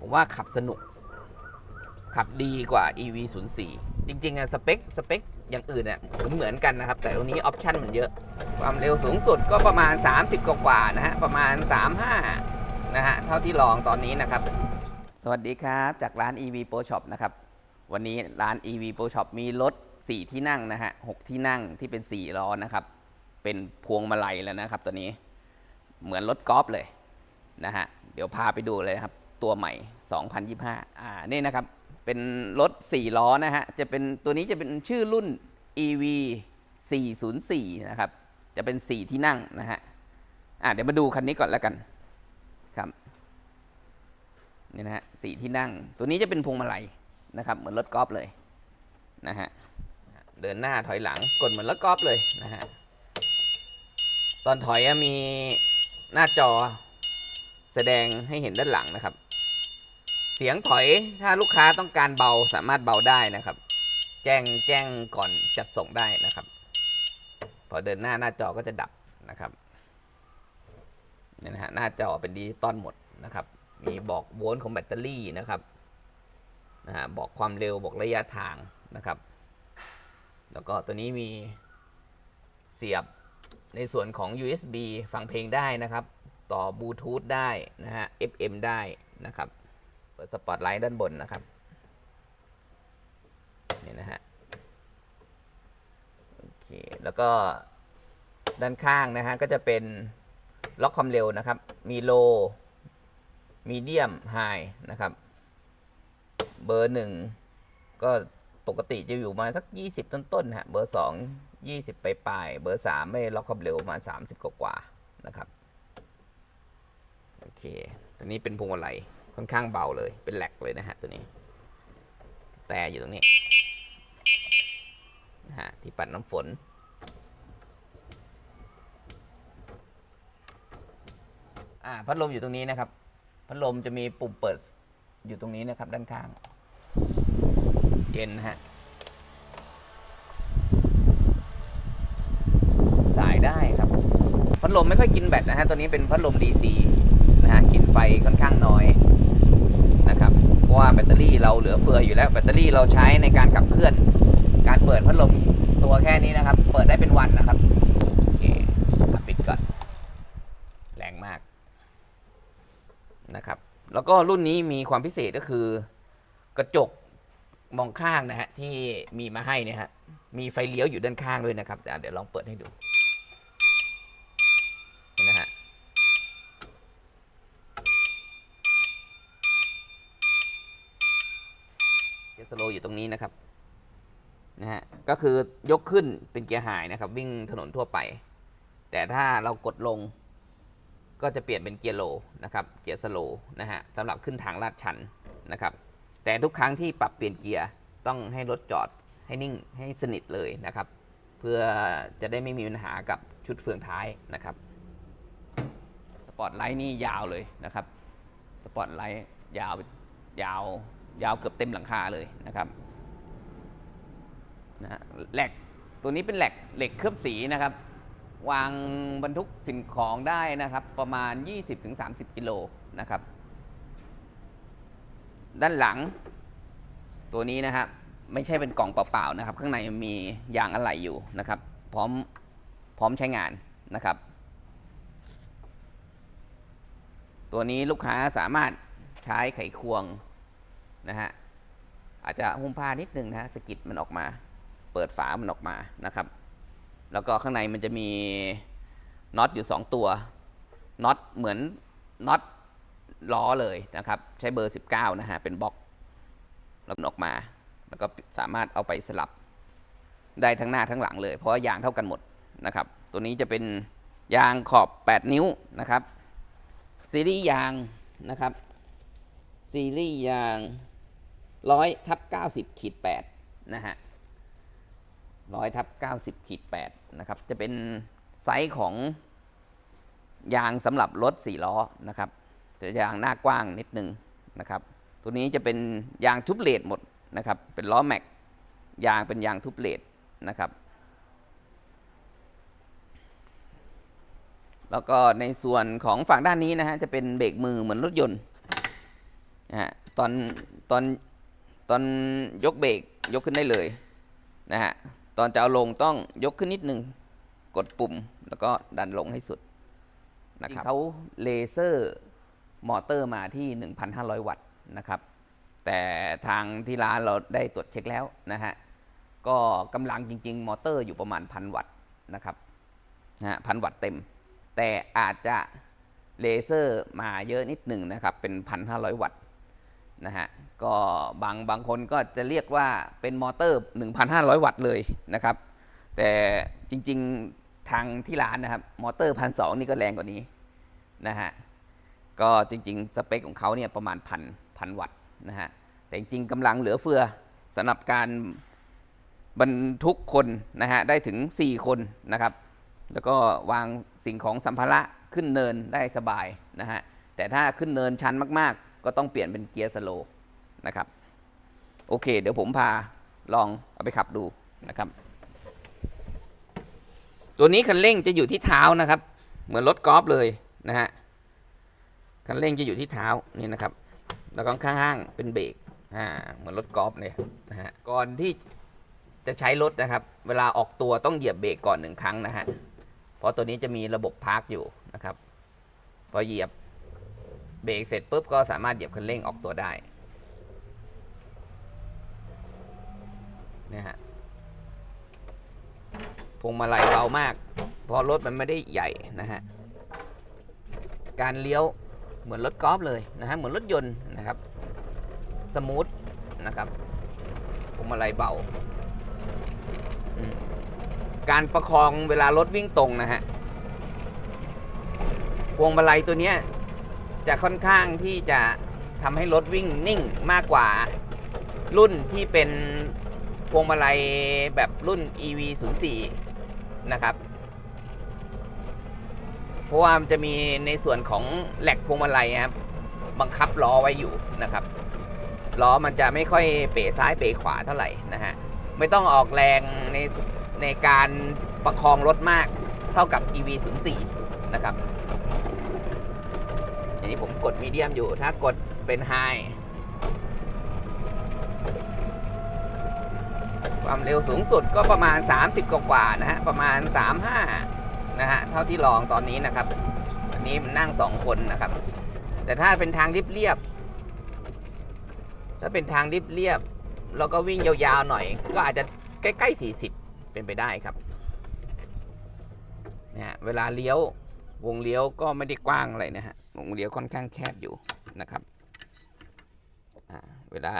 ผมว่าขับสนุก ขับดีกว่า EV 0 4จริงๆอะสเปคสเปคอย่างอื่นเนี่ยเหมือนกันนะครับ แต่ตรงนี้ออปชันมันเยอะ ความเร็วสูงสุดก็ประมาณ 30 กว่าๆนะฮะ ประมาณ 35 นะฮะ เท่าที่ลองตอนนี้นะครับ สวัสดีครับจากร้าน EV Pro Shop นะครับ วันนี้ร้าน EV Pro Shop มีรถ 4 ที่นั่งนะฮะ 6 ที่นั่งที่เป็น 4 ล้อนะครับ เป็นพวงมาลัยแล้วนะครับตัวนี้ เหมือนรถกอล์ฟเลยนะฮะ เดี๋ยวพาไปดูเลยครับ ตัวใหม่ 2025 อ่า นี่นะครับ เป็นรถ 4 ล้อนะฮะ จะเป็นตัวนี้จะเป็นชื่อรุ่น EV 404 นะครับ จะเป็น 4 ที่นั่งนะฮะ อ่าเดี๋ยวมาดูคันนี้ก่อนแล้วกัน ครับ นี่นะฮะสีที่นั่ง ตัวนี้จะเป็นพวงมาลัยนะครับ เหมือนรถกอล์ฟเลยนะฮะ เดินหน้าถอยหลัง กดเหมือนรถกอล์ฟเลยนะฮะ ตอนถอยอะมีหน้าจอแสดงให้เห็นด้านหลังนะครับ เสียงถอยถ้าลูกค้าต้องการเบาสามารถเบาได้นะครับ แจ้งแจ้งก่อนจัดส่งได้นะครับ พอเดินหน้าหน้าจอก็จะดับนะครับเนี่ยนะฮะหน้าจอเป็นดิจิตอลหมดนะครับ มีบอกโวลต์ของแบตเตอรี่นะครับนะฮะบอกความเร็วบอกระยะทางนะครับ แล้วก็ตัวนี้มีเสียบในส่วนของ USB ฟังเพลงได้นะครับ ต่อบลูทูธได้นะฮะ FM ได้นะครับ ปิดสปอตไลท์ด้านบนนะครับนี่นะฮะโอเคแล้วก็ด้านข้างนะฮะก็จะเป็นล็อกความเร็วนะครับ มีโลมีเดียมไฮนะครับ เบอร์หนึ่งก็ปกติจะอยู่มาสัก 20 ต้นๆฮะเบอร์สอง20ไปปลายเบอร์สามไม่ล็อกความเร็วประมาณ30กว่าๆนะครับ โอเคตัวนี้เป็นพวงมาลัย ค่อนข้างเบาเลยเป็นแหลกเลยนะฮะตัวนี้ แต่อยู่ตรงนี้นะฮะที่ปัดน้ำฝน อ่าพัดลมอยู่ตรงนี้นะครับ พัดลมจะมีปุ่มเปิดอยู่ตรงนี้นะครับด้านข้าง เย็นนะฮะสายได้ครับ พัดลมไม่ค่อยกินแบตนะฮะตัวนี้เป็นพัดลม DC นะฮะกินไฟค่อนข้างน้อยนะครับเพราะว่าแบตเตอรี่เราเหลือเฟืออยู่แล้วแบตเตอรี่เราใช้ในการขับเคลื่อน การเปิดพัดลมตัวแค่นี้นะครับ เปิดได้เป็นวันนะครับโอเคปิดก่อนแรงมากนะครับ แล้วก็รุ่นนี้มีความพิเศษก็คือกระจกมองข้างนะฮะที่มีมาให้เนี่ยฮะมีไฟเลี้ยวอยู่ด้านข้างด้วยนะครับเดี๋ยวลองเปิดให้ดู เห็นนะฮะ เกียร์ สโลอยู่ตรงนี้นะครับนะฮะก็คือยกขึ้นเป็นเกียร์ไฮนะครับ วิ่งถนนทั่วไป แต่ถ้าเรากดลง ก็จะเปลี่ยนเป็นเกียร์โลนะครับเกียร์สโลนะฮะสำหรับขึ้นทางลาดชันนะครับ แต่ทุกครั้งที่ปรับเปลี่ยนเกียร์ต้องให้รถจอดให้นิ่งให้สนิทเลยนะครับ เพื่อจะได้ไม่มีปัญหากับชุดเฟืองท้ายนะครับสปอตไลท์นี่ยาวเลยนะครับสปอตไลท์ยาวยาว ยาวเกือบเต็มหลังคาเลยนะครับนะฮะแหลกตัวนี้เป็นแหลกเหล็กเคลือบสีนะครับ วางบรรทุกสิ่งของได้นะครับ ประมาณ 20-30 กิโลนะครับ ด้านหลัง ตัวนี้นะครับ ไม่ใช่เป็นกล่องเปล่าๆนะครับ ข้างในมียางอะไหล่อยู่นะครับ พร้อมพร้อมใช้งานนะครับ ตัวนี้ลูกค้าสามารถใช้ไขควง นะฮะอาจจะหุ้มผ้านิดนึงนะฮะสกิดมันออกมา เปิดฝามันออกมานะครับ แล้วก็ข้างในมันจะมีน็อตอยู่ 2 ตัวน็อตเหมือนน็อตล้อเลยนะครับ ใช้เบอร์ 19 นะฮะเป็นบล็อกแล้วออกมา แล้วก็สามารถเอาไปสลับได้ทั้งหน้าทั้งหลังเลย เพราะว่ายางเท่ากันหมดนะครับ ตัวนี้จะเป็นยางขอบ 8 นิ้วนะครับซีรีส์ยางนะครับซีรีส์ยาง ร้อยทับเก้าสิบขีดแปดนะฮะร้อยทับเก้าสิบขีดแปดนะครับ จะเป็นไซส์ของยางสำหรับรถสี่ล้อนะครับจะยางหน้ากว้างนิดนึงนะครับ ตัวนี้จะเป็นยางทุบเลดหมดนะครับ เป็นล้อแม็กยางเป็นยางทุบเลดนะครับ แล้วก็ในส่วนของฝั่งด้านนี้นะฮะจะเป็นเบรกมือเหมือนรถยนต์นะฮะตอนตอน ตอนยกเบรกยกขึ้นได้เลยนะฮะตอนจะเอาลงต้องยกขึ้นนิดนึง กดปุ่มแล้วก็ดันลงให้สุดนะครับเขาเลเซอร์มอเตอร์มาที่ 1,500 วัตต์นะครับแต่ทางที่ร้านเราได้ตรวจเช็คแล้วนะฮะก็กำลังจริง ๆ มอเตอร์อยู่ประมาณพันวัตต์นะครับนะฮะพันวัตต์เต็ม แต่อาจจะเลเซอร์มาเยอะนิดหนึ่งนะครับเป็นพันห้าร้อยวัตต์ นะฮะก็บางบางคนก็จะเรียกว่าเป็นมอเตอร์ 1,500 วัตต์เลยนะครับ แต่จริงๆทางที่ร้านนะครับมอเตอร์พันสนี่ก็แรงกว่านี้นะฮะก็จริงๆ สเปคของเขาเนี่ยประมาณพันพันวัตต์นะฮะแต่จริงๆกำลังเหลือเฟือสำหรับการบรรทุกคนนะฮะได้ถึง 4 คนนะครับ แล้วก็วางสิ่งของสัมภาระขึ้นเนินได้สบายนะฮะแต่ถ้าขึ้นเนินชันมากๆ ก็ต้องเปลี่ยนเป็นเกียร์สโลว์นะครับ โอเค เดี๋ยวผมพาลองเอาไปขับดูนะครับ ตัวนี้คันเร่งจะอยู่ที่เท้านะครับ เหมือนรถกอล์ฟเลยนะฮะ คันเร่งจะอยู่ที่เท้านี่นะครับ แล้วก็ข้างๆเป็นเบรก อ่า เหมือนรถกอล์ฟเลยนะฮะ ก่อนที่จะใช้รถนะครับ เวลาออกตัวต้องเหยียบเบรกก่อนหนึ่งครั้งนะฮะ เพราะตัวนี้จะมีระบบพาร์คอยู่นะครับ พอเหยียบ เบรกเสร็จปุ๊บก็สามารถเหยียบคันเร่งออกตัวได้เนี่ยฮะพวงมาลัยเบามากเพราะรถมันไม่ได้ใหญ่นะฮะ การเลี้ยวเหมือนรถกอล์ฟเลยนะฮะเหมือนรถยนต์นะครับ สมูทนะครับพวงมาลัยเบา การประคองเวลารถวิ่งตรงนะฮะพวงมาลัยตัวเนี้ย จะค่อนข้างที่จะทำให้รถวิ่งนิ่งมากกว่ารุ่นที่เป็นพวงมาลัยแบบรุ่น EV 0 4นะครับ เพราะว่ามันจะมีในส่วนของแหลกพวงมาลัยครับบังคับล้อไว้อยู่นะครับล้อมันจะไม่ค่อยเป๋ซ้ายเป๋ขวาเท่าไหร่นะฮะไม่ต้องออกแรงในในการประคองรถมากเท่ากับ EV 0 4นะครับ นี้ผมกดมีเดียมอยู่ ถ้ากดเป็นไฮความเร็วสูงสุดก็ประมาณ 30 กว่าๆนะฮะ ประมาณ 35 นะฮะ เท่าที่ลองตอนนี้นะครับ อันนี้มันนั่ง 2 คนนะครับ แต่ถ้าเป็นทางเรียบๆถ้าเป็นทางเรียบๆแล้วก็วิ่งยาวๆหน่อย ก็อาจจะใกล้ๆ 40 เป็นไปได้ครับเนี่ยเวลาเลี้ยววงเลี้ยวก็ไม่ได้กว้างอะไรนะฮะ วงเลี้ยวค่อนข้างแคบอยู่นะครับเวลา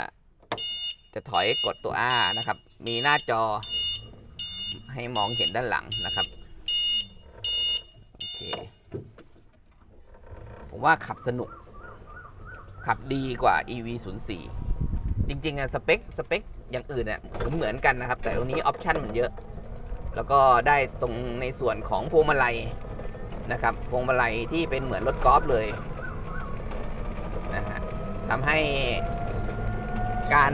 จะถอยกดตัว R นะครับ มีหน้าจอให้มองเห็นด้านหลังนะครับ โอเค ผมว่าขับสนุก ขับดีกว่า EV 0 4จริงๆอะสเปค สเปค อย่างอื่นเนี่ยเหมือนกันนะครับ แต่ตรงนี้ออปชันมันเยอะ แล้วก็ได้ตรงในส่วนของพวงมาลัย นะครับพวงมาลัยที่เป็นเหมือนรถกอล์ฟเลยนะฮะทำให้การ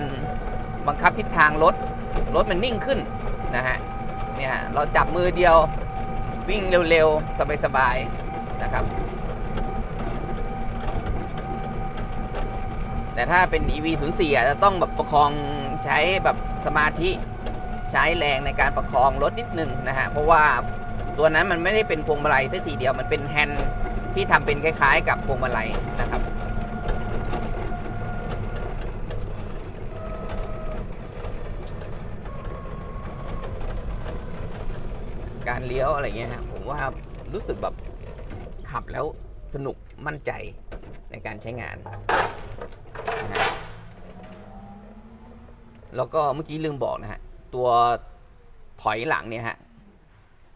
บังคับทิศทางรถรถมันนิ่งขึ้นนะฮะเนี่ยเราจับมือเดียววิ่งเร็วๆ สบายๆนะครับ แต่ถ้าเป็น EV 0 4อาจจะต้องแบบประคองใช้แบบสมาธิใช้แรงในการประคองรถนิดนึงนะฮะเพราะว่า ตัวนั้นมันไม่ได้เป็นพวงมาลัยสักทีเดียวมันเป็นแฮนด์ที่ทำเป็นคล้ายๆ กับพวงมาลัยนะครับ การเลี้ยวอะไรเงี้ยฮะผมว่ารู้สึกแบบขับแล้วสนุกมั่นใจในการใช้งานนะฮะแล้วก็เมื่อกี้ลืมบอกนะฮะ ตัวถอยหลังเนี่ยฮะ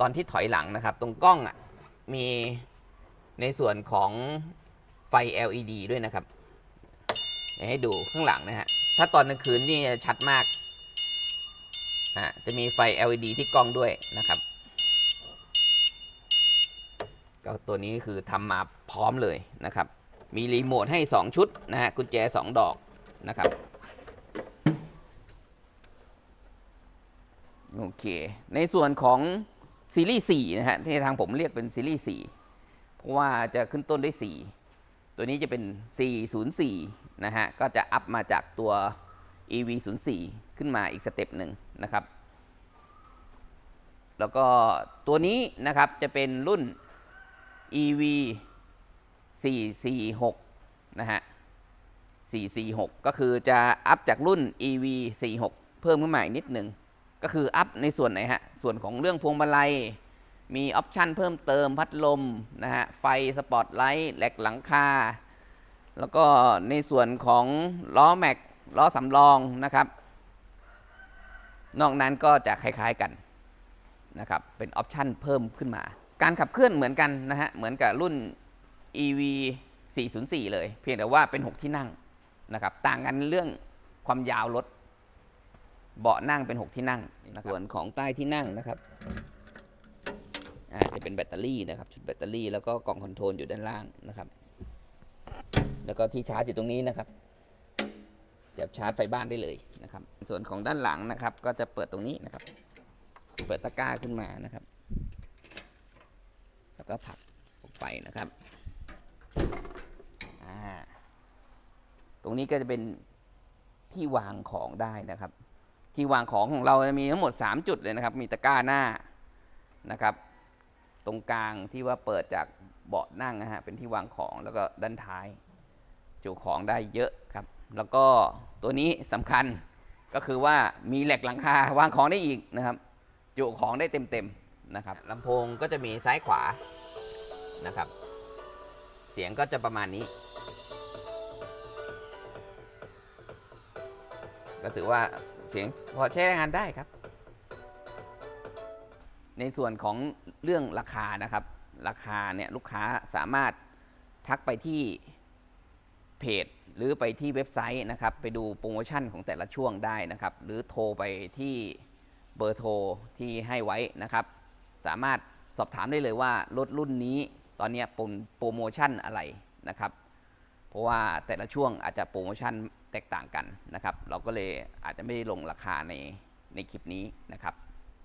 ตอนที่ถอยหลังนะครับ ตรงกล้องอะมีในส่วนของไฟ LED ด้วยนะครับให้ดูข้างหลังนะฮะถ้าตอนกลางคืนนี่ชัดมากะจะมีไฟ LED ที่กล้องด้วยนะครับ ก็ตัวนี้คือทำมาพร้อมเลยนะครับ มีรีโมทให้ 2 ชุดนะฮะกุญแจ 2 ดอกนะครับ โอเค ในส่วนของ ซีรีส์4นะฮะที่ทางผมเรียกเป็นซีรีส์4เพราะว่าจะขึ้นต้นด้วย4ตัวนี้จะเป็น 404 นะฮะ ก็จะอัพมาจากตัว EV 0 4ขึ้นมาอีกสเต็ปหนึ่งนะครับ แล้วก็ตัวนี้นะครับจะเป็นรุ่น EV 446 นะฮะ 446 ก็คือจะอัพจากรุ่น EV 46 เพิ่มขึ้นมาอีกนิดหนึ่ง ก็คืออัพในส่วนไหนฮะ ส่วนของเรื่องพวงมาลัย มีออปชันเพิ่มเติมพัดลมนะฮะ ไฟสปอตไลท์แหลกหลังคา แล้วก็ในส่วนของล้อแม็กล้อสำรองนะครับ นอกนั้นก็จะคล้ายๆกันนะครับ เป็นออปชันเพิ่มขึ้นมา การขับเคลื่อนเหมือนกันนะฮะ เหมือนกับรุ่น EV 404 เลย เพียงแต่ว่าเป็น 6 ที่นั่งนะครับ ต่างกันเรื่องความยาวรถ เบาะนั่งเป็น 6 ที่นั่งนะครับส่วนของใต้ที่นั่งนะครับอ่าจะเป็นแบตเตอรี่นะครับ ชุดแบตเตอรี่แล้วก็กล่องคอนโทรลอยู่ด้านล่างนะครับ แล้วก็ที่ชาร์จอยู่ตรงนี้นะครับจะชาร์จไฟบ้านได้เลยนะครับ ส่วนของด้านหลังนะครับ ก็จะเปิดตรงนี้นะครับ เปิดตะกร้าขึ้นมานะครับ แล้วก็ผลักออกไปนะครับอ่าตรงนี้ก็จะเป็นที่วางของได้นะครับ ที่วางของของเราจะมีทั้งหมด 3 จุดเลยนะครับ มีตะกร้าหน้านะครับ ตรงกลางที่ว่าเปิดจากเบาะนั่งนะฮะเป็นที่วางของแล้วก็ด้านท้าย จุของได้เยอะครับ แล้วก็ตัวนี้สำคัญก็คือว่ามีแหลกหลังคาวางของได้อีกนะครับ จุของได้เต็มๆนะครับลำโพงก็จะมีซ้ายขวานะครับ เสียงก็จะประมาณนี้ ก็ถือว่า เสียงพอใช้งานได้ครับ ในส่วนของเรื่องราคานะครับ ราคาเนี่ยลูกค้าสามารถทักไปที่เพจหรือไปที่เว็บไซต์นะครับ ไปดูโปรโมชั่นของแต่ละช่วงได้นะครับ หรือโทรไปที่เบอร์โทรที่ให้ไว้นะครับ สามารถสอบถามได้เลยว่ารถรุ่นนี้ตอนนี้โปรโมชั่นอะไรนะครับ เพราะว่าแต่ละช่วงอาจจะโปรโมชั่น แตกต่างกันนะครับ เราก็เลยอาจจะไม่ได้ลงราคาในในคลิปนี้นะครับ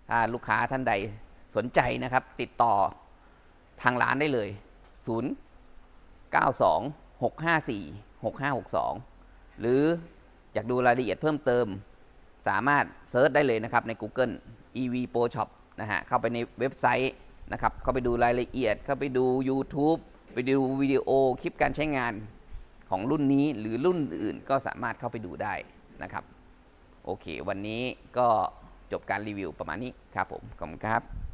ถ้าลูกค้าท่านใดสนใจนะครับ ติดต่อทางร้านได้เลย 0 9 2 6 5 4 6 5 6 2 หรืออยากดูรายละเอียดเพิ่มเติม สามารถเซิร์ชได้เลยนะครับใน Google EV Pro Shop นะฮะเข้าไปในเว็บไซต์นะครับ เข้าไปดูรายละเอียด เข้าไปดู YouTube ไปดูวิดีโอคลิปการใช้งาน ของรุ่นนี้หรือรุ่นอื่นก็สามารถเข้าไปดูได้นะครับ โอเค วันนี้ก็จบการรีวิวประมาณนี้ครับผมขอบคุณครับ